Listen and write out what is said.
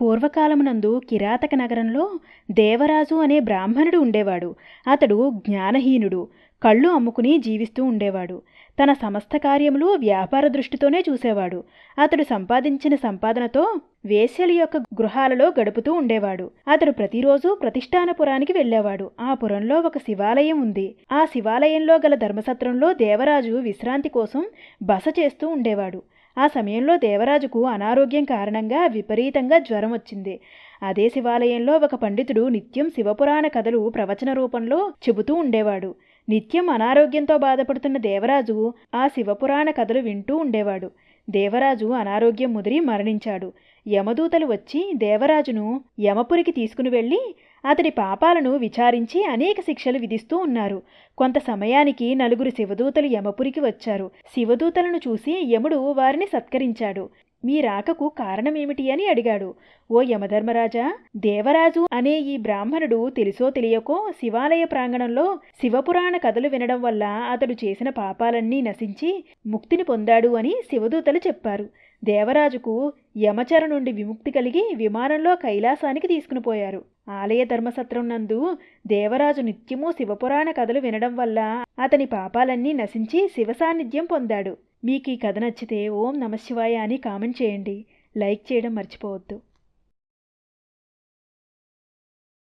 పూర్వకాలమునందు కిరాతక నగరంలో దేవరాజు అనే బ్రాహ్మణుడు ఉండేవాడు. అతడు జ్ఞానహీనుడు. కళ్ళు అమ్ముకుని జీవిస్తూ ఉండేవాడు. తన సమస్త కార్యములు వ్యాపార దృష్టితోనే చూసేవాడు. అతడు సంపాదించిన సంపాదనతో వేశ్యల యొక్క గృహాలలో గడుపుతూ ఉండేవాడు. అతడు ప్రతిరోజు ప్రతిష్టానపురానికి వెళ్ళేవాడు. ఆ పురంలో ఒక శివాలయం ఉంది. ఆ శివాలయంలో గల ధర్మసత్రంలో దేవరాజు విశ్రాంతి కోసం బస చేస్తూ ఉండేవాడు. ఆ సమయంలో దేవరాజుకు అనారోగ్యం కారణంగా విపరీతంగా జ్వరం వచ్చింది. అదే శివాలయంలో ఒక పండితుడు నిత్యం శివపురాణ కథలు ప్రవచన రూపంలో చెబుతూ ఉండేవాడు. నిత్యం అనారోగ్యంతో బాధపడుతున్న దేవరాజు ఆ శివపురాణ కథలు వింటూ ఉండేవాడు. దేవరాజు అనారోగ్యం ముదిరి మరణించాడు. యమదూతలు వచ్చి దేవరాజును యమపురికి తీసుకుని వెళ్ళి అతడి పాపాలను విచారించి అనేక శిక్షలు విధిస్తూ ఉన్నారు. కొంత సమయానికి నలుగురు శివదూతలు యమపురికి వచ్చారు. శివదూతలను చూసి యముడు వారిని సత్కరించాడు. మీ రాకకు కారణమేమిటి అని అడిగాడు. ఓ యమధర్మరాజా దేవరాజు అనే ఈ బ్రాహ్మణుడు తెలుసో తెలియకో శివాలయ ప్రాంగణంలో శివపురాణ కథలు వినడం వల్ల అతడు చేసిన పాపాలన్నీ నశించి ముక్తిని పొందాడు అని శివదూతలు చెప్పారు. దేవరాజుకు యమచర నుండి విముక్తి కలిగి విమానంలో కైలాసానికి తీసుకుని పోయారు. ఆలయ ధర్మసత్రం నందు దేవరాజు నిత్యము శివపురాణ కథలు వినడం వల్ల అతని పాపాలన్నీ నశించి శివ సాన్నిధ్యం పొందాడు. మీకు ఈ కథ నచ్చితే ఓం నమశివాయ అని కామెంట్ చేయండి. లైక్ చేయడం మర్చిపోవద్దు.